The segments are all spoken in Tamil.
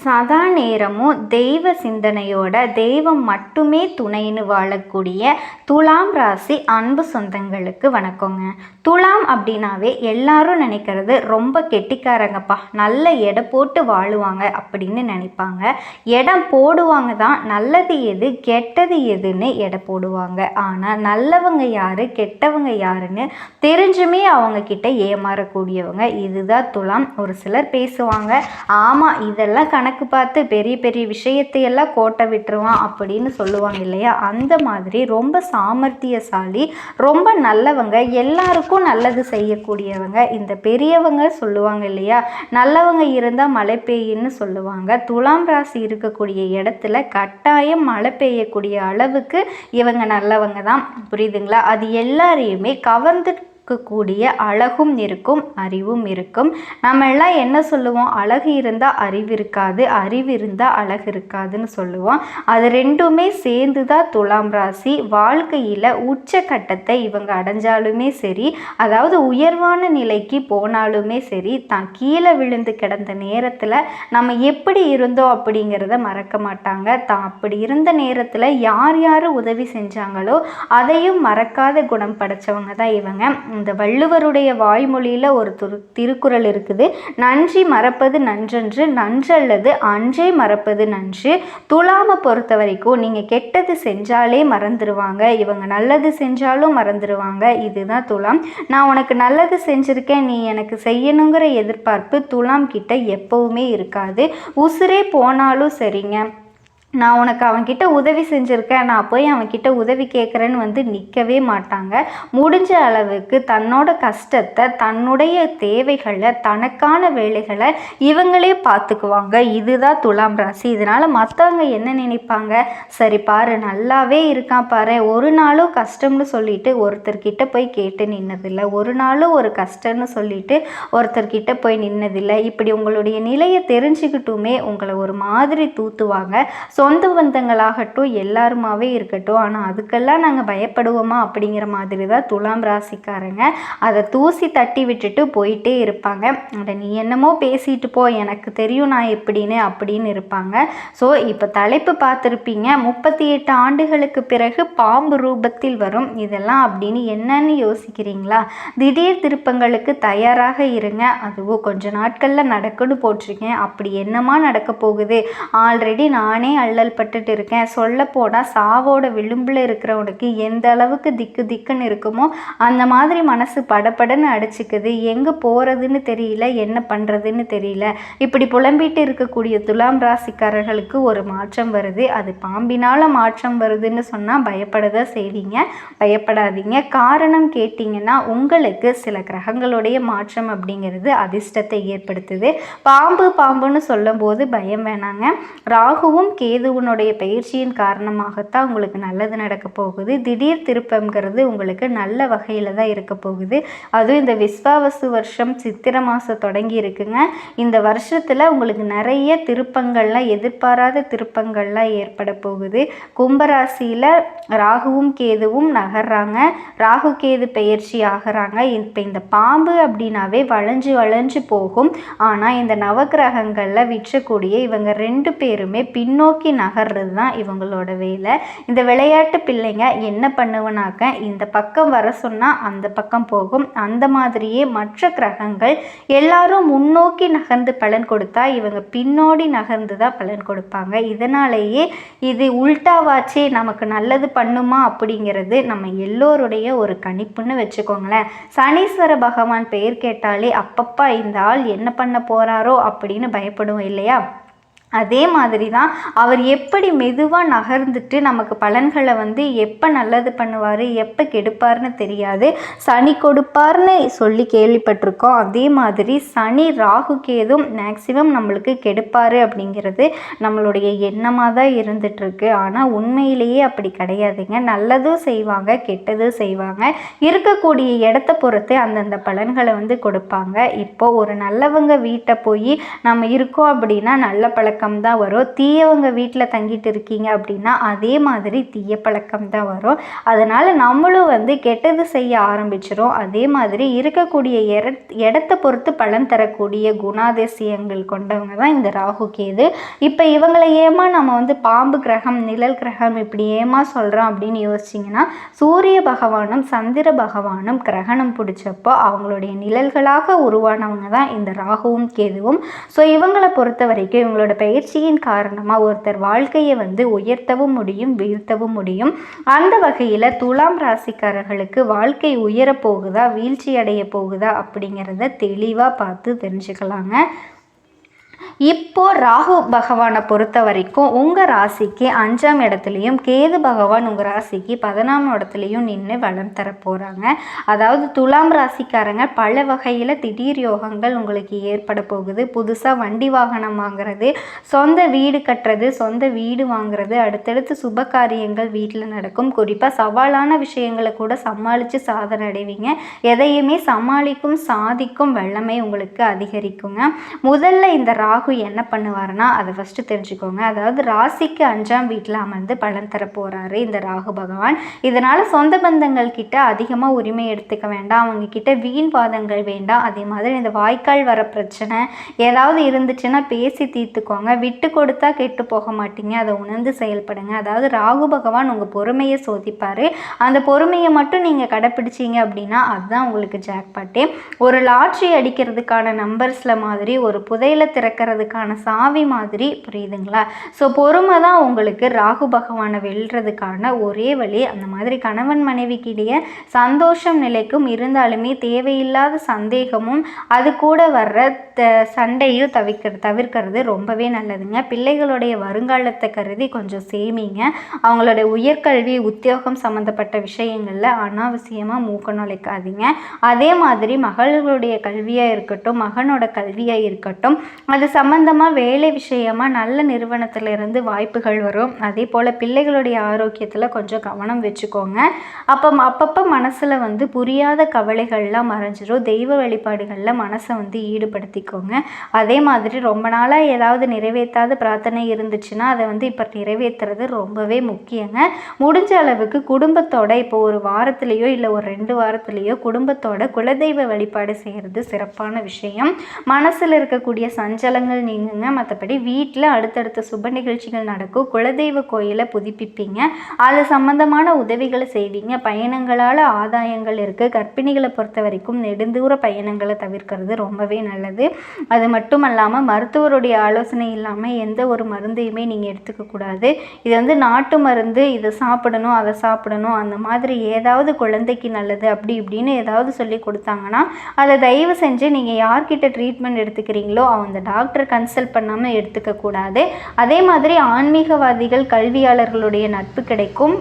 சதா நேரமும் தெய்வ சிந்தனையோட தெய்வம் மட்டுமே துணைன்னு வாழக்கூடிய துலாம் ராசி அன்பு சொந்தங்களுக்கு வணக்கங்க. துலாம் அப்படின்னாவே எல்லாரும் நினைக்கிறது ரொம்ப கெட்டிக்காரங்கப்பா. நல்ல எடை போட்டு வாழுவாங்க அப்படின்னு நினைப்பாங்க. இடம் போடுவாங்க தான் நல்லது எது கெட்டது எதுன்னு எடை போடுவாங்க. ஆனால் நல்லவங்க யாரு கெட்டவங்க யாருன்னு தெரிஞ்சுமே அவங்க கிட்ட ஏமாறக்கூடியவங்க இதுதான் துலாம். ஒரு சிலர் பேசுவாங்க ஆமாம் இதெல்லாம் கணக்கு பார்த்து பெரிய பெரிய விஷயத்தையெல்லாம் கோட்டை விட்டுருவான் அப்படின்னு சொல்லுவாங்க இல்லையா? அந்த மாதிரி ரொம்ப சாமர்த்தியசாலி ரொம்ப நல்லவங்க எல்லாருக்கும் நல்லது செய்யக்கூடியவங்க இந்த பெரியவங்க சொல்லுவாங்க இல்லையா? நல்லவங்க இருந்தால் மழை பெய்யுன்னு சொல்லுவாங்க. துலாம் ராசி இருக்கக்கூடிய இடத்துல கட்டாயம் மழை பெய்யக்கூடிய அளவுக்கு இவங்க நல்லவங்க தான். புரியுதுங்களா? அது எல்லாரையுமே கவர்ந்து இருக்கக்கூடிய அழகும் இருக்கும் அறிவும் இருக்கும். நம்ம எல்லாம் என்ன சொல்லுவோம்? அழகு இருந்தால் அறிவு இருக்காது அறிவு இருந்தால் அழகு இருக்காதுன்னு சொல்லுவோம். அது ரெண்டுமே சேர்ந்து தான் துலாம் ராசி வாழ்க்கையில் உச்சக்கட்டத்தை இவங்க அடைஞ்சாலுமே சரி அதாவது உயர்வான நிலைக்கு போனாலுமே சரி தான் கீழே விழுந்து கிடந்த நேரத்தில் நம்ம எப்படி இருந்தோம் அப்படிங்கிறத மறக்க மாட்டாங்க. தான் அப்படி இருந்த நேரத்தில் யார் யார் உதவி செஞ்சாங்களோ அதையும் மறக்காத குணம் படைச்சவங்க தான் இவங்க. இந்த வள்ளுவருடைய வாய்மொழியில் ஒரு துரு திருக்குறள் இருக்குது. நன்றி மறப்பது நன்றன்று நன்றல்லது அன்றே மறப்பது நன்று. துலாமை பொறுத்த வரைக்கும் நீங்கள் கெட்டது செஞ்சாலே மறந்துடுவாங்க இவங்க நல்லது செஞ்சாலும் மறந்துடுவாங்க இதுதான் துலாம். நான் உனக்கு நல்லது செஞ்சுருக்கேன் நீ எனக்கு செய்யணுங்கிற எதிர்பார்ப்பு துலாம் கிட்ட எப்பவுமே இருக்காது. உசுரே போனாலும் சரிங்க. நான் உனக்கு அவன்கிட்ட உதவி செஞ்சுருக்கேன். நான் போய் அவன்கிட்ட உதவி கேட்குறேன்னு வந்து நிற்கவே மாட்டாங்க. முடிஞ்ச அளவுக்கு தன்னோட கஷ்டத்தை தன்னுடைய தேவைகளை தனக்கான வேலைகளை இவங்களே பார்த்துக்குவாங்க இதுதான் துலாம் ராசி. இதனால் மற்றவங்க என்ன நினைப்பாங்க? சரி பாரு நல்லாவே இருக்கான் பாரு. ஒரு நாளும் கஷ்டம்னு சொல்லிட்டு ஒருத்தர்கிட்ட போய் கேட்டு நின்னதில்லை. ஒரு நாளும் ஒரு கஷ்டம்னு சொல்லிட்டு ஒருத்தர்கிட்ட போய் நின்னதில்லை. இப்படி உங்களுடைய நிலையை தெரிஞ்சுக்கிட்டுமே உங்களை ஒரு மாதிரி தூத்துவாங்க. ஸோ சொந்த பந்தங்களாகட்டும் எல்லாருமாவே இருக்கட்டும். ஆனால் அதுக்கெல்லாம் நாங்கள் பயப்படுவோமா அப்படிங்கிற மாதிரி தான் துலாம் ராசிக்காரங்க. அதை தூசி தட்டி விட்டுட்டு போயிட்டே இருப்பாங்க. அதை நீ என்னமோ பேசிட்டு போ எனக்கு தெரியும் நான் எப்படின்னு அப்படின்னு இருப்பாங்க. ஸோ இப்போ தலைப்பு பார்த்துருப்பீங்க. முப்பத்தி எட்டு ஆண்டுகளுக்கு பிறகு பாம்பு ரூபத்தில் வரும். இதெல்லாம் அப்படின்னு என்னன்னு யோசிக்கிறீங்களா? திடீர் திருப்பங்களுக்கு தயாராக இருங்க. அதுவும் கொஞ்ச நாட்களில் நடக்குன்னு போட்டிருக்கேன். அப்படி என்னமா நடக்க போகுது? ஆல்ரெடி நானே அல்லல் பட்டுட்டு இருக்கேன். சொல்ல போனால் சாவோட விளிம்பில் இருக்கிறவனுக்கு எந்த அளவுக்கு திக்கு திக்குன்னு இருக்குமோ அந்த மாதிரி மனசு படப்படன்னு அடிச்சுக்குது. எங்கே போகிறதுன்னு தெரியல என்ன பண்ணுறதுன்னு தெரியல. இப்படி புலம்பிட்டு இருக்கக்கூடிய துலாம் ராசிக்காரர்களுக்கு ஒரு மாற்றம் வருது. அது பாம்பினால் மாற்றம் வருதுன்னு சொன்னால் பயப்படத செய்வீங்க பயப்படாதீங்க. காரணம் கேட்டிங்கன்னா உங்களுக்கு சில கிரகங்களுடைய மாற்றம் அப்படிங்கிறது அதிர்ஷ்டத்தை ஏற்படுத்துது. பாம்பு பாம்புன்னு சொல்லும்போது பயம் வேணாங்க. ராகுவும் கே கேதுவனுடைய பயிற்சியின் காரணமாகத்தான் உங்களுக்கு நல்லது நடக்க போகுது. திடீர் திருப்பம்ங்கிறது உங்களுக்கு நல்ல வகையில் தான் இருக்க போகுது. அதுவும் இந்த விஸ்வாவசு வருஷம் சித்திரை மாதம் தொடங்கி இருக்குங்க. இந்த வருஷத்தில் உங்களுக்கு நிறைய திருப்பங்கள்லாம் எதிர்பாராத திருப்பங்கள்லாம் ஏற்பட போகுது. கும்பராசியில் ராகுவும் கேதுவும் நகர்றாங்க. ராகு கேது பயிற்சி ஆகிறாங்க. இப்போ இந்த பாம்பு அப்படின்னாவே வளைஞ்சு வளைஞ்சு போகும். ஆனால் இந்த நவகிரகங்களில் விற்றக்கூடிய இவங்க ரெண்டு பேருமே பின்னோக்கி நகர்றது தான் இவங்களோட வேலை. இந்த விளையாட்டு பிள்ளைங்க என்ன பண்ணுவனாக்க இந்த பக்கம் வர சொன்னால் அந்த பக்கம் போகும். அந்த மாதிரியே மற்ற கிரகங்கள் எல்லாரும் முன்னோக்கி நகர்ந்து பலன் கொடுத்தா இவங்க பின்னோடி நகர்ந்து தான் பலன் கொடுப்பாங்க. இதனாலேயே இது உல்டாவாச்சே நமக்கு நல்லது பண்ணுமா அப்படிங்கிறது நம்ம எல்லோருடைய ஒரு கணிப்புன்னு வச்சுக்கோங்களேன். சனீஸ்வர பகவான் பெயர் கேட்டாலே அப்பப்பா இந்த ஆள் என்ன பண்ண போகிறாரோ அப்படின்னு பயப்படுவோம் இல்லையா? அதே மாதிரி தான் அவர் எப்படி மெதுவாக நகர்ந்துட்டு நமக்கு பலன்களை வந்து எப்போ நல்லது பண்ணுவார் எப்போ கெடுப்பார்னு தெரியாது. சனி கொடுப்பார்னு சொல்லி கேள்விப்பட்டிருக்கோம். அதே மாதிரி சனி ராகு கேதும் மேக்சிமம் நம்மளுக்கு கெடுப்பார் அப்படிங்கிறது நம்மளுடைய எண்ணமாக தான் இருந்துகிட்ருக்கு ஆனால் உண்மையிலேயே அப்படி கிடையாதுங்க. நல்லதும் செய்வாங்க கெட்டதும் செய்வாங்க. இருக்கக்கூடிய இடத்த பொறுத்து அந்தந்த பலன்களை வந்து கொடுப்பாங்க. இப்போ ஒரு நல்லவங்க வீட்டை போய் நம்ம இருக்கோம் அப்படின்னா நல்ல பழக்கம் பழக்கம் தான் வரும். தீயவங்க வீட்டில் தங்கிட்டு இருக்கீங்க அப்படின்னா அதே மாதிரி தீய பழக்கம் தான் வரும். அதனால் நம்மளும் வந்து கெட்டது செய்ய ஆரம்பிச்சிடும் அதே மாதிரி இருக்கக்கூடிய இடத்த பொறுத்து பலன் தரக்கூடிய குணாதிசயங்கள் கொண்டவங்க தான் இந்த ராகு கேது. இப்போ இவங்களை ஏமா நம்ம வந்து பாம்பு கிரகம் நிழல் கிரகம் இப்படி ஏமா சொல்கிறோம் அப்படின்னு யோசிச்சிங்கன்னா சூரிய பகவானும் சந்திர பகவானும் கிரகணம் பிடிச்சப்போ அவங்களுடைய நிழல்களாக உருவானவங்க தான் இந்த ராகுவும் கேதுவும். ஸோ இவங்களை பொறுத்த வரைக்கும் இவங்களோட பயிற்சியின் காரணமாக ஒருத்தர் வாழ்க்கையை வந்து உயர்த்தவும் முடியும் வீழ்த்தவும் முடியும். அந்த வகையில் துலாம் ராசிக்காரர்களுக்கு வாழ்க்கை உயரப்போகுதா வீழ்ச்சி அடைய போகுதா அப்படிங்கிறத தெளிவாக பார்த்து தெரிஞ்சுக்கலாங்க. இப்போ ராகு பகவானை பொறுத்த வரைக்கும் உங்கள் ராசிக்கு அஞ்சாம் இடத்துலையும் கேது பகவான் உங்கள் ராசிக்கு பதினாம் இடத்துலையும் நின்று வளம் தர போகிறாங்க அதாவது துலாம் ராசிக்காரங்க பல வகையில் திடீர் யோகங்கள் உங்களுக்கு ஏற்பட போகுது. புதுசாக வண்டி வாகனம் வாங்குறது சொந்த வீடு கட்டுறது சொந்த வீடு வாங்குறது அடுத்தடுத்து சுப காரியங்கள் வீட்டில் நடக்கும். குறிப்பாக சவாலான விஷயங்களை கூட சமாளித்து சாதனை அடைவீங்க. எதையுமே சமாளிக்கும் சாதிக்கும் வல்லமை உங்களுக்கு அதிகரிக்குங்க. முதல்ல இந்த ரா ராகு என்ன பண்ணுவார்னா அதை ஃபஸ்ட்டு தெரிஞ்சுக்கோங்க. அதாவது ராசிக்கு அஞ்சாம் வீட்டில் அமர்ந்து பலன் தர போகிறாரு இந்த ராகு பகவான். இதனால் சொந்த பந்தங்கள் கிட்ட அதிகமாக உரிமை எடுத்துக்க வேண்டாம். அவங்க கிட்ட வீண் வாதங்கள் வேண்டாம். அதே மாதிரி இந்த வாய்க்கால் வர பிரச்சனை ஏதாவது இருந்துச்சுன்னா பேசி தீர்த்துக்கோங்க. விட்டு கொடுத்தா கெட்டு போக மாட்டீங்க. அதை உணர்ந்து செயல்படுங்க. அதாவது ராகு பகவான் உங்கள் பொறுமையை சோதிப்பார். அந்த பொறுமையை மட்டும் நீங்கள் கடைப்பிடிச்சிங்க அப்படின்னா அதுதான் உங்களுக்கு ஜாக்பாட்டே ஒரு லாட்ரி அடிக்கிறதுக்கான நம்பர்ஸில் மாதிரி ஒரு புதையில திறக்க வெல்றதுக்கான சாவி மாதிரி புரியுதுங்களா? ஸோ பொறுமை தான் உங்களுக்கு ராகு பகவானை வெல்றதுக்கான ஒரே வழி. அந்த மாதிரி கணவன் மனைவிக்கிடையே சந்தோஷம் நிலைக்கும் இருந்தாலுமே தேவையில்லாத சந்தேகமும் அது கூட வர்ற த சண்டையும் தவிர்க்கிறது தவிர்க்கிறது ரொம்பவே நல்லதுங்க. பிள்ளைகளுடைய வருங்காலத்தை கருதி கொஞ்சம் சேமிங்க. அவங்களுடைய உயர்கல்வி உத்தியோகம் சம்மந்தப்பட்ட விஷயங்களில் அனாவசியமாக மூக்க நுழைக்காதீங்க. அதே மாதிரி மகள்களுடைய கல்வியாக இருக்கட்டும் மகனோட கல்வியாக இருக்கட்டும் அது சம்மந்தமாக வேலை விஷயமாக நல்ல நிறுவனத்திலிருந்து வாய்ப்புகள் வரும். அதே போல் பிள்ளைகளுடைய ஆரோக்கியத்தில் கொஞ்சம் கவனம் வச்சுக்கோங்க. அப்போ அப்பப்போ மனசில் வந்து புரியாத கவலைகள்லாம் மறைஞ்சிரும். தெய்வ வழிபாடுகளில் மனசை வந்து ஈடுபடுத்திக்கோங்க. அதே மாதிரி ரொம்ப நாளாக ஏதாவது நிறைவேற்றாத பிரார்த்தனை இருந்துச்சுன்னா அதை வந்து இப்போ நிறைவேற்றுறது ரொம்பவே முக்கியங்க. முடிஞ்ச அளவுக்கு குடும்பத்தோட இப்போ ஒரு வாரத்துலேயோ இல்லை ஒரு ரெண்டு வாரத்துலேயோ குடும்பத்தோட குலதெய்வ வழிபாடு செய்கிறது சிறப்பான விஷயம். மனசில் இருக்கக்கூடிய சஞ்சல பிரச்சனைகள் நீங்குங்க. மற்றபடி வீட்டில் அடுத்தடுத்த சுப நிகழ்ச்சிகள் நடக்கும். குலதெய்வ கோயிலை புதுப்பிப்பீங்க. அது சம்மந்தமான உதவிகளை செய்வீங்க. பயணங்களால் ஆதாயங்கள் இருக்குது கர்ப்பிணிகளை பொறுத்த வரைக்கும் நெடுந்தூர பயணங்களை தவிர்க்கிறது ரொம்பவே நல்லது. அது மட்டும் இல்லாமல் மருத்துவருடைய ஆலோசனை இல்லாமல் எந்த ஒரு மருந்தையுமே நீங்கள் எடுத்துக்கக்கூடாது இது வந்து நாட்டு மருந்து. இதை சாப்பிடணும் அதை சாப்பிடணும். அந்த மாதிரி ஏதாவது குழந்தைக்கு நல்லது அப்படி இப்படின்னு ஏதாவது சொல்லி கொடுத்தாங்கன்னா அதை தயவு செஞ்சு நீங்கள் யார்கிட்ட ட்ரீட்மெண்ட் எடுத்துக்கிறீங்களோ அந்த டாக்டர் டாக்டர் கன்சல்ட் பண்ணாமல் எடுத்துக்கக்கூடாது அதே மாதிரி ஆன்மீகவாதிகள் கல்வியாளர்களுடைய நட்பு கிடைக்கும்.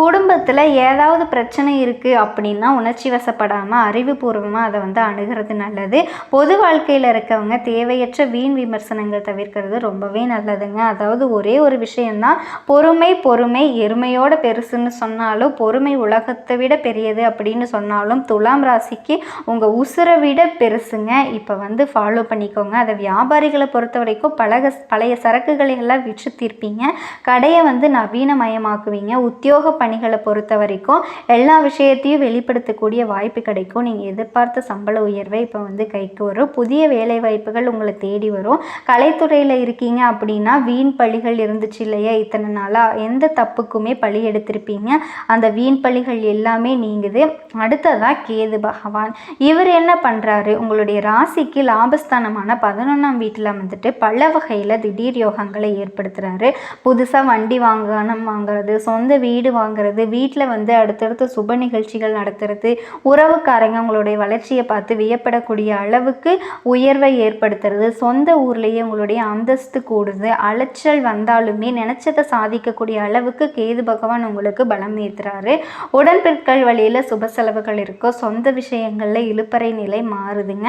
குடும்பத்தில் ஏதாவது பிரச்சனை இருக்குது அப்படின்னா உணர்ச்சி வசப்படாமல் அறிவுபூர்வமாக அதை வந்து அணுகிறது நல்லது. பொது வாழ்க்கையில் இருக்கவங்க தேவையற்ற வீண் விமர்சனங்கள் தவிர்க்கிறது ரொம்பவே நல்லதுங்க. அதாவது ஒரே ஒரு விஷயந்தான் பொறுமை பொறுமை எருமையோட பெருசுன்னு சொன்னாலும் பொறுமை உலகத்தை விட பெரியது அப்படின்னு சொன்னாலும் துலாம் ராசிக்கு உங்கள் உசுரை விட பெருசுங்க. இப்போ வந்து ஃபாலோ பண்ணிக்கோங்க. அதை வியாபாரிகளை பொறுத்த வரைக்கும் பழக பழைய சரக்குகளை எல்லாம் விற்று தீர்ப்பீங்க. கடையை வந்து நவீனமயமாக்குவீங்க. உத்தியோக பணிகளை பொறுத்த வரைக்கும் எல்லா விஷயத்தையும் வெளிப்படுத்தக்கூடிய வாய்ப்பு கிடைக்கும். நீங்கள் எதிர்பார்த்த சம்பள உயர்வை இப்போ வந்து கைக்கு வரும். புதிய வேலை வாய்ப்புகள் உங்களை தேடி வரும். கலைத்துறையில் இருக்கீங்க அப்படின்னா வீண் பழிகள் இருந்துச்சு இல்லையா? இத்தனை நாளாக எந்த தப்புக்குமே பழி எடுத்திருப்பீங்க. அந்த வீண் பழிகள் எல்லாமே நீங்குது. அடுத்ததாக கேது பகவான். இவர் என்ன பண்ணுறாரு உங்களுடைய ராசிக்கு லாபஸ்தானமான பதினொன்றாம் வீட்டில் வந்துட்டு பல வகையில் திடீர் யோகங்களை ஏற்படுத்துகிறாரு புதுசாக வண்டி வாங்கணும் வாங்குறது சொந்த வீடு வாங்க வாங்குறது வீட்டில் வந்து அடுத்தடுத்து சுப நிகழ்ச்சிகள் நடத்துறது உறவுக்காரங்க உங்களுடைய வளர்ச்சியை பார்த்து வியப்படக்கூடிய அளவுக்கு உயர்வை ஏற்படுத்துறது சொந்த ஊர்லேயே உங்களுடைய அந்தஸ்து கூடுது அலைச்சல் வந்தாலுமே நினச்சதை சாதிக்கக்கூடிய அளவுக்கு கேது பகவான் உங்களுக்கு பலம் ஏற்றுறாரு உடன்பிற்கள் வழியில் சுப செலவுகள் இருக்கோ சொந்த விஷயங்களில் இழுப்பறை நிலை மாறுதுங்க.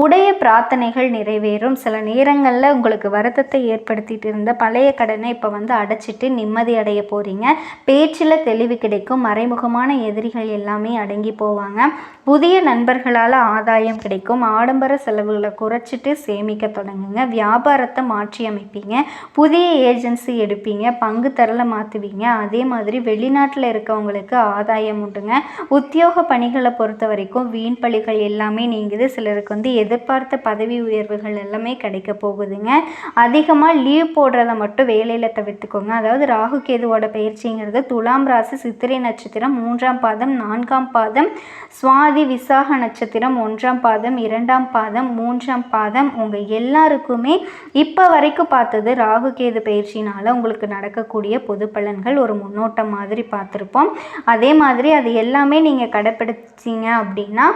உடைய பிரார்த்தனைகள் நிறைவேறும். சில நேரங்களில் உங்களுக்கு வருத்தத்தை ஏற்படுத்திட்டு இருந்த பழைய கடனை இப்போ வந்து அடைச்சிட்டு நிம்மதி அடைய போகிறீங்க பேச்சில் தெளிவு கிடைக்கும். மறைமுகமான எதிரிகள் எல்லாமே அடங்கி போவாங்க. புதிய நண்பர்களால் ஆதாயம் கிடைக்கும். ஆடம்பர செலவுகளை குறைச்சிட்டு சேமிக்க தொடங்குங்க. வியாபாரத்தை மாற்றி அமைப்பீங்க. புதிய ஏஜென்சி எடுப்பீங்க. பங்கு தரலை மாற்றுவீங்க அதே மாதிரி வெளிநாட்டில் இருக்கவங்களுக்கு ஆதாயம் உண்டுங்க. உத்தியோக பணிகளை பொறுத்த வரைக்கும் வீண் பழிகள் எல்லாமே நீங்குது. சிலருக்கு வந்து எதிர்பார்த்த பதவி உயர்வுகள் எல்லாமே கிடைக்க போகுதுங்க. அதிகமாக லீவ் போடுறத மட்டும் வேலையில் தவிர்த்துக்கோங்க. அதாவது ராகு கேதுவோட பயிற்சிங்கிறது துலாம் ராசி சித்திரை நட்சத்திரம் மூன்றாம் பாதம் நான்காம் பாதம் சுவாதி விசாக நட்சத்திரம் ஒன்றாம் பாதம் இரண்டாம் பாதம் மூன்றாம் பாதம் உங்கள் எல்லாருக்குமே இப்போ வரைக்கும் பார்த்தது ராகு கேது பயிற்சினால் உங்களுக்கு நடக்கக்கூடிய பொது பலன்கள் ஒரு முன்னோட்டம் மாதிரி பார்த்துருப்போம். அதே மாதிரி அது எல்லாமே நீங்கள் கடைப்பிடிச்சிங்க அப்படின்னா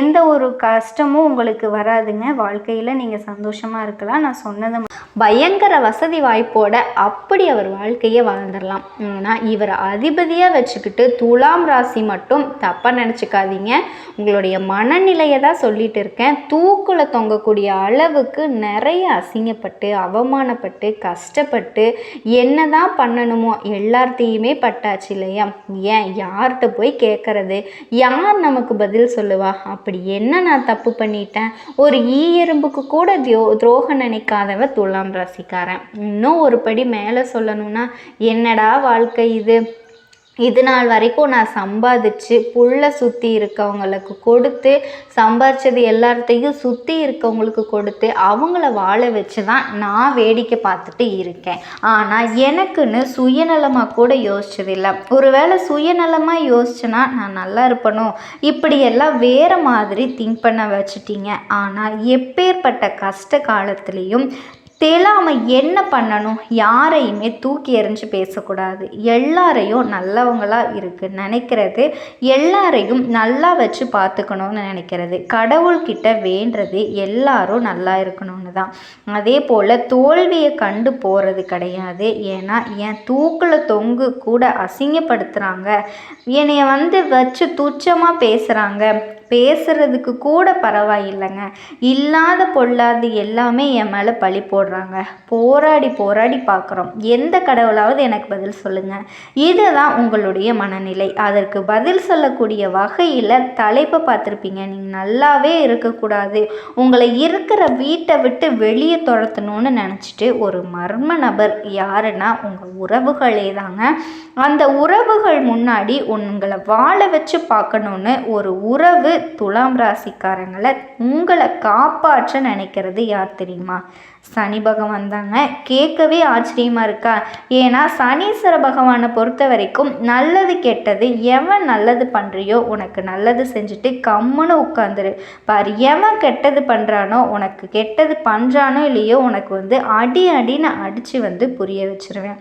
எந்த ஒரு கஷ்டமும் உங்களுக்கு வராதுங்க. வாழ்க்கையில் நீங்கள் சந்தோஷமாக இருக்கலாம். நான் சொன்னது பயங்கர வசதி வாய்ப்போட அப்படி அவர் வாழ்க்கையை வாழ்ந்துடலாம் ஆனால் இவரை அதிபதியாக வச்சுக்கிட்டு துலாம் ராசி மட்டும் தப்பாக நினச்சிக்காதீங்க. உங்களுடைய மனநிலையை தான் சொல்லிட்டு இருக்கேன். தூக்கில் தொங்கக்கூடிய அளவுக்கு நிறைய அசிங்கப்பட்டு அவமானப்பட்டு கஷ்டப்பட்டு என்ன தான் பண்ணணுமோ எல்லார்த்தையுமே பட்டாச்சு இல்லையா? ஏன் யார்கிட்ட போய் கேட்கறது யார் நமக்கு பதில் சொல்லுவா? அப்படி என்ன நான் தப்பு பண்ணிட்டேன்? ஒரு ஈ கூட தியோ துரோகம் நினைக்காதவ துலாம் ராசிக்காரன். இன்னும் ஒரு படி மேலே சொல்லணும்னா என்னடா வாழ்க்கை இது? இது நாள் வரைக்கும் நான் சம்பாதிச்சு புள்ள சுற்றி இருக்கவங்களுக்கு கொடுத்து சம்பாதிச்சது எல்லாத்தையும் சுற்றி இருக்கவங்களுக்கு கொடுத்து அவங்கள வாழ வச்சு தான் நான் வேடிக்கை பார்த்துட்டு இருக்கேன். ஆனால் எனக்குன்னு சுயநலமாக கூட யோசிச்சதில்லை. ஒருவேளை சுயநலமாக யோசிச்சேன்னா நான் நல்லா இருப்பணும் இப்படியெல்லாம் வேறு மாதிரி திங்க் பண்ண வச்சுட்டீங்க. ஆனால் எப்பேற்பட்ட கஷ்ட காலத்துலேயும் தெலாம என்ன பண்ணணும்? யாரையுமே தூக்கி எறிஞ்சு பேசக்கூடாது. எல்லாரையும் நல்லவங்களா இருக்கு நினைக்கிறது. எல்லாரையும் நல்லா வச்சு பார்த்துக்கணும்னு நினைக்கிறது. கடவுள்கிட்ட வேண்டுறது எல்லாரும் நல்லா இருக்கணும்னு தான். அதே போல் தோல்வியை கண்டு போகிறது கிடையாது. ஏன்னா என் தூக்கில் தொங்கு கூட அசிங்கப்படுத்துகிறாங்க என்னைய வந்து வச்சு துச்சமாக பேசுகிறாங்க பேசுகிறதுக்கு கூட பரவாயில்லைங்க. இல்லாத பொல்லாது எல்லாமே என் மேலே பழி போடுறாங்க. போராடி போராடி பார்க்குறோம் எந்த கடவுளாவது எனக்கு பதில் சொல்லுங்கள் இதுதான் உங்களுடைய மனநிலை. அதற்கு பதில் சொல்லக்கூடிய வகையில் தலைப்பை பார்த்துருப்பீங்க. நீங்கள் நல்லாவே இருக்கக்கூடாது. உங்களை இருக்கிற வீட்டை விட்டு வெளியே துரத்தணும்னு நினச்சிட்டு ஒரு மர்ம நபர் யாருன்னா உங்கள் உறவுகளே தாங்க. அந்த உறவுகள் முன்னாடி உங்களை வாழ வச்சு பார்க்கணுன்னு ஒரு உறவு துலாம் ராசிக்காரங்களை உங்களை காப்பாற்ற நினைக்கிறது யார் தெரியுமா? சனி பகவான் தாங்க. கேட்கவே ஆச்சரியமாக இருக்கா? ஏன்னா சனீஸ்வர பகவானை பொறுத்த வரைக்கும் நல்லது கெட்டது எவன் நல்லது பண்ணுறியோ உனக்கு நல்லது செஞ்சுட்டு கம்முன்னு உட்காந்துரு. பாரு எவன் கெட்டது பண்ணுறானோ உனக்கு கெட்டது பண்ணுறானோ இல்லையோ உனக்கு வந்து அடி அடின்னு அடித்து வந்து புரிய வச்சிருவேன்.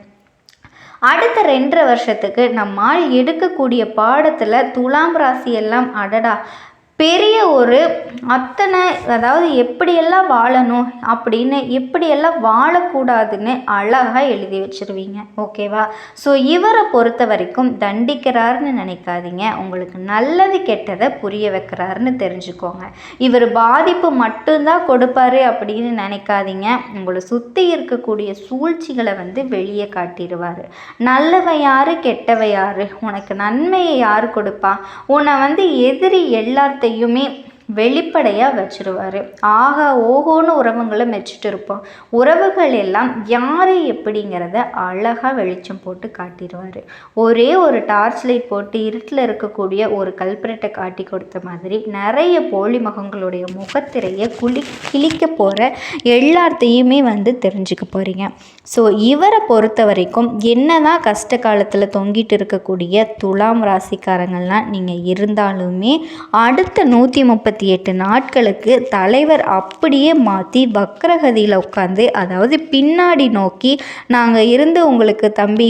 அடுத்த ரெண்டரை வருஷத்துக்கு நம்மால் எடுக்கக்கூடிய பாடத்தில் துலாம் ராசி எல்லாம் அடடா. பெரிய ஒரு அத்தனை அதாவது எப்படியெல்லாம் வாழணும் அப்படின்னு எப்படியெல்லாம் வாழக்கூடாதுன்னு அழகாக எழுதி வச்சுருவீங்க. ஓகேவா? ஸோ இவரை பொறுத்த வரைக்கும் தண்டிக்கிறாருன்னு நினைக்காதீங்க. உங்களுக்கு நல்லது கெட்டதை புரிய வைக்கிறாருன்னு தெரிஞ்சுக்கோங்க. இவர் பாதிப்பு மட்டும்தான் கொடுப்பாரு அப்படின்னு நினைக்காதீங்க. உங்களை சுற்றி இருக்கக்கூடிய சூழ்ச்சிகளை வந்து வெளியே காட்டிடுவார். நல்லவ யார் கெட்டவ யார்? உனக்கு நன்மையை யார் கொடுப்பா? உன்னை வந்து எதிரி எல்லாத்தையும் எல்லாத்தையுமே வெளிப்படையாக வச்சுருவார். ஆகா ஓஹோன்னு உறவுங்களை மெச்சிட்டு இருப்போம். உறவுகள் எல்லாம் யார் எப்படிங்கிறத அழகாக வெளிச்சம் போட்டு காட்டிடுவார் ஒரே ஒரு டார்ச் லைட் போட்டு இருட்டில் இருக்கக்கூடிய ஒரு கல்பரேட்டை காட்டி கொடுத்த மாதிரி நிறைய போலி முகங்களுடைய முகத்திரையை குளி கிழிக்க போகிற எல்லாத்தையுமே வந்து தெரிஞ்சுக்க போகிறீங்க ஸோ இவரை பொறுத்த வரைக்கும் என்ன தான் கஷ்ட காலத்தில் தொங்கிட்டு இருக்கக்கூடிய துலாம் ராசிக்காரங்கள்லாம் நீங்கள் இருந்தாலுமே அடுத்த நூற்றி முப்பத்தி நாற்பத்தி எட்டு நாட்களுக்கு தலைவர் அப்படியே மாற்றி வக்ரகதியில் உட்காந்து அதாவது பின்னாடி நோக்கி நாங்கள் இருந்து உங்களுக்கு தம்பி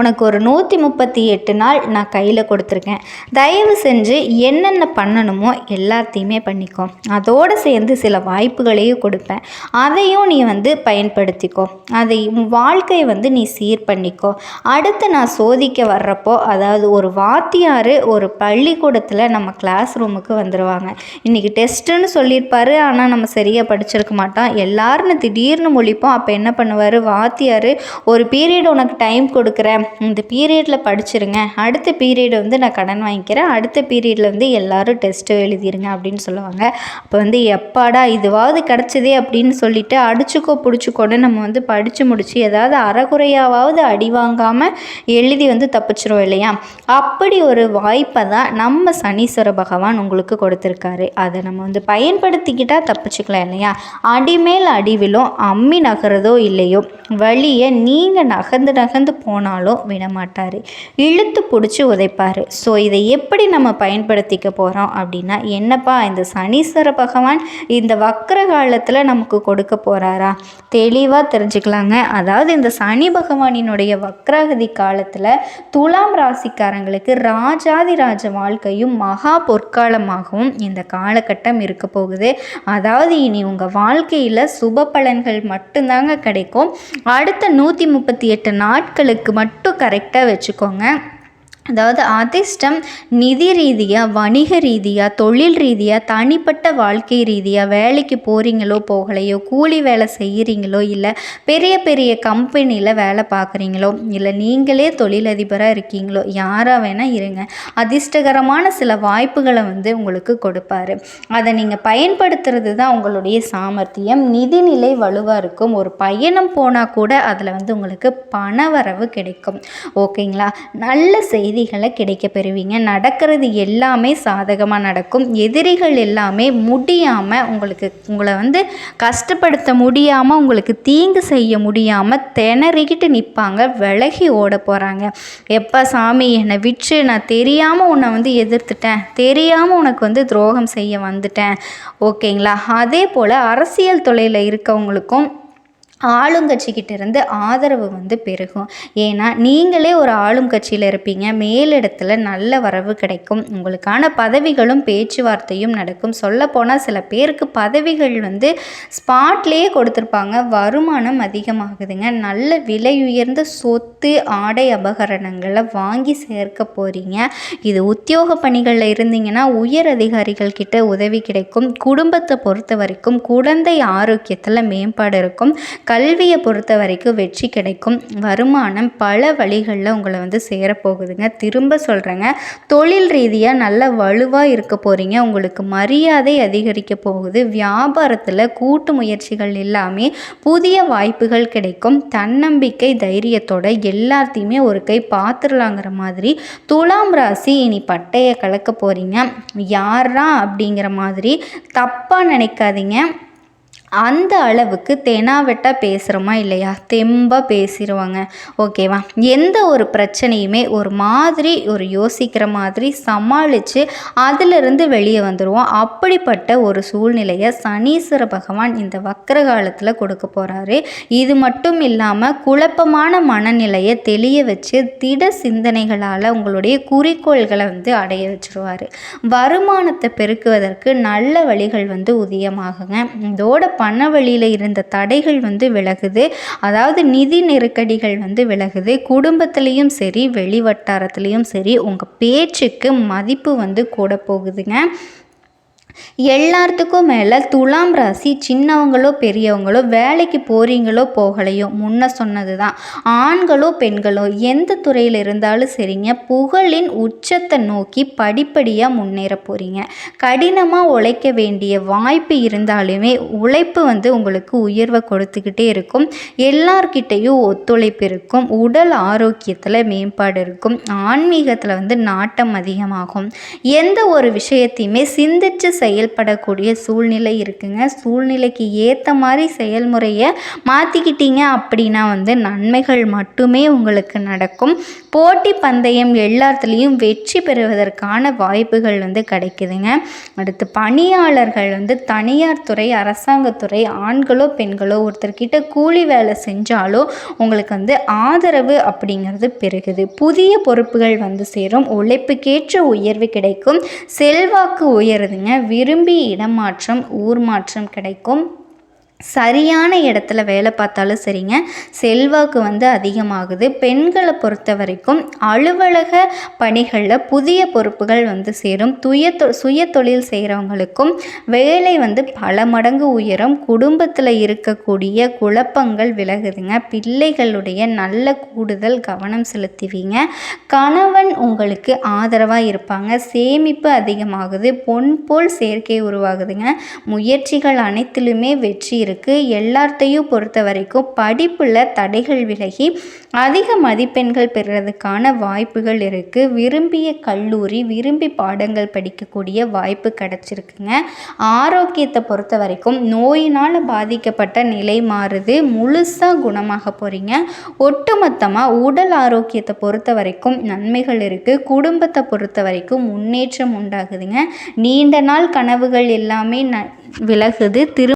உனக்கு ஒரு நூற்றி முப்பத்தி எட்டு நாள் நான் கையில் கொடுத்துருக்கேன். தயவு செஞ்சு என்னென்ன பண்ணணுமோ எல்லாத்தையுமே பண்ணிக்கோ. அதோடு சேர்ந்து சில வாய்ப்புகளையும் கொடுப்பேன். அதையும் நீ வந்து பயன்படுத்திக்கோ. அதை வாழ்க்கையை வந்து நீ சீர் பண்ணிக்கோ. அடுத்து நான் சோதிக்க வர்றப்போ அதாவது ஒரு வாத்தியார் ஒரு பள்ளிக்கூடத்தில் நம்ம கிளாஸ் ரூமுக்கு வந்துடுவாங்க இன்றைக்கி டெஸ்ட்டுன்னு சொல்லியிருப்பார் ஆனால் நம்ம சரியாக படிச்சிருக்க மாட்டோம். எல்லாருன்னு திடீர்னு முழிப்போம். அப்போ என்ன பண்ணுவார்? வாத்தியார் ஒரு பீரியட் உனக்கு டைம் கொடுக்குறேன். இந்த பீரியடில் படிச்சிருங்க. அடுத்த பீரியட் வந்து நான் கடன் வாங்கிக்கிறேன். அடுத்த பீரியடில் வந்து எல்லோரும் டெஸ்ட்டு எழுதிருங்க அப்படின்னு சொல்லுவாங்க. அப்போ வந்து எப்பாடா இதுவாவது கிடச்சதே அப்படின்னு சொல்லிட்டு அடிச்சுக்கோ பிடிச்சிக்கோன்னு நம்ம வந்து படித்து முடித்து ஏதாவது அறகுறையாவது அடி வாங்காமல் எழுதி வந்து தப்பிச்சிரும் இல்லையா? அப்படி ஒரு வாய்ப்பை தான் நம்ம சனீஸ்வர பகவான் உங்களுக்கு கொடுத்துருக்காரு. அதை நம்ம வந்து பயன்படுத்திக்கிட்டால் தப்பிச்சுக்கலாம் இல்லையா? அடிமேல் அடிவிலும் அம்மி நகரதோ இல்லையோ வழியை நீங்கள் நகர்ந்து நகர்ந்து போனாலும் விடமாட்டார். இழுத்து பிடிச்சி உதைப்பார். ஸோ இதை எப்படி நம்ம பயன்படுத்திக்க போகிறோம் அப்படின்னா என்னப்பா இந்த சனீஸ்வர பகவான் இந்த வக்கர காலத்தில் நமக்கு கொடுக்க போகிறாரா தெளிவாக தெரிஞ்சுக்கலாங்க. அதாவது இந்த சனி பகவானினுடைய வக்ரகதி காலத்தில் துலாம் ராசிக்காரங்களுக்கு ராஜாதி ராஜ வாழ்க்கையும் மகா பொற்காலமாகவும் இந்த காலகட்டம் இருக்க போகுது. அதாவது இனி உங்கள் வாழ்க்கையில் சுப பலன்கள் மட்டும்தாங்க கிடைக்கும். அடுத்த நூற்றி முப்பத்தி எட்டு நாட்களுக்கு மட்டும் மட்டும் கரெக்டாக வச்சுக்கோங்க. அதாவது அதிர்ஷ்டம் நிதி ரீதியாக வணிக ரீதியாக தொழில் ரீதியாக தனிப்பட்ட வாழ்க்கை ரீதியாக வேலைக்கு போகிறீங்களோ போகலையோ கூலி வேலை செய்கிறீங்களோ இல்லை பெரிய பெரிய கம்பெனியில் வேலை பார்க்குறீங்களோ இல்லை நீங்களே தொழிலதிபராக இருக்கீங்களோ யாராக வேணால் இருங்க. அதிர்ஷ்டகரமான சில வாய்ப்புகளை வந்து உங்களுக்கு கொடுப்பாரு. அதை நீங்கள் பயன்படுத்துறது தான் உங்களுடைய சாமர்த்தியம். நிதிநிலை வலுவாக இருக்கும். ஒரு பயணம் போனால் கூட அதில் வந்து உங்களுக்கு பண வரவு கிடைக்கும். ஓகேங்களா? நல்ல செய்தி. செய்திகளை கிடைக்க பெறுவீங்க. நடக்கிறது எல்லாமே சாதகமாக நடக்கும். எதிரிகள் எல்லாமே முடியாமல் உங்களுக்கு உங்களை வந்து கஷ்டப்படுத்த முடியாமல் உங்களுக்கு தீங்கு செய்ய முடியாமல் திணறிக்கிட்டு நிற்பாங்க விலகி ஓட போகிறாங்க எப்போ சாமி என்னை விற்று நான் தெரியாமல் உன்னை வந்து எதிர்த்துட்டேன். தெரியாமல் உனக்கு வந்து துரோகம் செய்ய வந்துட்டேன். ஓகேங்களா? அதே போல் அரசியல் தொழிலில் இருக்கவங்களுக்கும் ஆளுங்கட்சிக்கிட்ட இருந்து ஆதரவு வந்து பெருகும். ஏன்னா நீங்களே ஒரு ஆளும் கட்சியில் இருப்பீங்க. மேலிடத்தில் நல்ல வரவு கிடைக்கும். உங்களுக்கான பதவிகளும் பேச்சுவார்த்தையும் நடக்கும். சொல்லப்போனால் சில பேருக்கு பதவிகள் வந்து ஸ்பாட்லேயே கொடுத்துருப்பாங்க. வருமானம் அதிகமாகுதுங்க. நல்ல விலை உயர்ந்த சொத்து ஆடை அபகரணங்களை வாங்கி சேர்க்க போகிறீங்க இது உத்தியோக பணிகளில் இருந்தீங்கன்னா உயர் அதிகாரிகள் கிட்ட உதவி கிடைக்கும். குடும்பத்தை பொறுத்த வரைக்கும் குழந்தை ஆரோக்கியத்தில் மேம்பாடு இருக்கும். கல்வியை பொறுத்த வரைக்கும் வெற்றி கிடைக்கும். வருமானம் பல வழிகளில் உங்களை வந்து சேரப்போகுதுங்க. திரும்ப சொல்கிறேங்க தொழில் ரீதியாக நல்ல வலுவாக இருக்க போகிறீங்க உங்களுக்கு மரியாதை அதிகரிக்க போகுது. வியாபாரத்தில் கூட்டு முயற்சிகள் எல்லாமே புதிய வாய்ப்புகள் கிடைக்கும். தன்னம்பிக்கை தைரியத்தோட எல்லாத்தையுமே ஒரு கை பார்த்துடலாங்கிற மாதிரி துலாம் ராசி இனி பட்டையை கலக்க போகிறீங்க யாரா அப்படிங்கிற மாதிரி தப்பாக நினைக்காதீங்க. அந்த அளவுக்கு தெனாவெட்டாக பேசுகிறோமா இல்லையா? தெம்பாக பேசிடுவாங்க ஓகேவா எந்த ஒரு பிரச்சனையுமே ஒரு மாதிரி ஒரு யோசிக்கிற மாதிரி சமாளித்து அதிலிருந்து வெளியே வந்துடுவோம் அப்படிப்பட்ட ஒரு சூழ்நிலையை சனீஸ்வர பகவான் இந்த வக்கர காலத்தில் கொடுக்க போகிறாரு இது மட்டும் இல்லாமல் குழப்பமான மனநிலையை தெளிய வச்சு திட சிந்தனைகளால் உங்களுடைய குறிக்கோள்களை வந்து அடைய வச்சுருவார். வருமானத்தை பெருக்குவதற்கு நல்ல வழிகள் வந்து உதயமாகுங்க. இதோட பண வழியில் இருந்த தடைகள் வந்து விலகுது. அதாவது நிதி நெருக்கடிகள் வந்து விலகுது. குடும்பத்துலேயும் சரி வெளி வட்டாரத்துலேயும் சரி உங்கள் பேச்சுக்கு மதிப்பு வந்து கூட போகுதுங்க. எல்லாத்துக்கும் மேலே துலாம் ராசி சின்னவங்களோ பெரியவங்களோ வேலைக்கு போகிறீங்களோ போகலையோ முன்ன சொன்னது தான் ஆண்களோ பெண்களோ எந்த துறையில் இருந்தாலும் சரிங்க புகழின் உச்சத்தை நோக்கி படிப்படியாக முன்னேற போகிறீங்க கடினமாக உழைக்க வேண்டிய வாய்ப்பு இருந்தாலுமே உழைப்பு வந்து உங்களுக்கு உயர்வை கொடுத்துக்கிட்டே இருக்கும். எல்லார்கிட்டேயும் ஒத்துழைப்பு இருக்கும். உடல் ஆரோக்கியத்தில் மேம்பாடு இருக்கும். ஆன்மீகத்தில் வந்து நாட்டம் அதிகமாகும். எந்த ஒரு விஷயத்தையுமே சிந்திச்சு செயல்படக்கூடிய சூழ்நிலை இருக்குங்க. சூழ்நிலைக்கு ஏற்ற மாதிரி செயல்முறையை மாற்றிக்கிட்டீங்க அப்படின்னா வந்து நன்மைகள் மட்டுமே உங்களுக்கு நடக்கும். போட்டி பந்தயம் எல்லாத்துலேயும் வெற்றி பெறுவதற்கான வாய்ப்புகள் வந்து கிடைக்குதுங்க. அடுத்து பணியாளர்கள் வந்து தனியார் துறை அரசாங்கத்துறை ஆண்களோ பெண்களோ ஒருத்தர்கிட்ட கூலி வேலை செஞ்சாலோ உங்களுக்கு வந்து ஆதரவு அப்படிங்கிறது பெருகுது. புதிய பொறுப்புகள் வந்து சேரும். உழைப்புக்கேற்ற உயர்வு கிடைக்கும். செல்வாக்கு உயருதுங்க. விரும்பி இடமாற்றம் ஊர் மாற்றம் கிடைக்கும். சரியான இடத்துல வேலை பார்த்தாலும் சரிங்க. செல்வாக்கு வந்து அதிகமாகுது. பெண்களை பொறுத்த வரைக்கும் அலுவலக பணிகளில் புதிய பொறுப்புகள் வந்து சேரும். துய தொ சுய தொழில் செய்கிறவங்களுக்கும் வேலை வந்து பல மடங்கு உயரும். குடும்பத்தில் இருக்கக்கூடிய குழப்பங்கள் விலகுதுங்க. பிள்ளைகளுடைய நல்ல கூடுதல் கவனம் செலுத்துவீங்க. கணவன் உங்களுக்கு ஆதரவாக இருப்பாங்க. சேமிப்பு அதிகமாகுது. பொன் போல் சேர்க்கை உருவாகுதுங்க. முயற்சிகள் அனைத்திலுமே வெற்றி இருக்குது எல்லாத்தையும் பொறுத்த வரைக்கும் படிப்பில் தடைகள் விலகி அதிக மதிப்பெண்கள் பெறுறதுக்கான வாய்ப்புகள் இருக்குது விரும்பிய கல்லூரி விரும்பி பாடங்கள் படிக்கக்கூடிய வாய்ப்பு கிடச்சிருக்குங்க. ஆரோக்கியத்தை பொறுத்த வரைக்கும் நோயினால் பாதிக்கப்பட்ட நிலை மாறுது. முழுசாக குணமாக போகிறீங்க ஒட்டுமொத்தமாக உடல் ஆரோக்கியத்தை பொறுத்த வரைக்கும் நன்மைகள் இருக்குது குடும்பத்தை பொறுத்த வரைக்கும் முன்னேற்றம் உண்டாகுதுங்க. நீண்ட நாள் கனவுகள் எல்லாமே ந விலகுது. திரு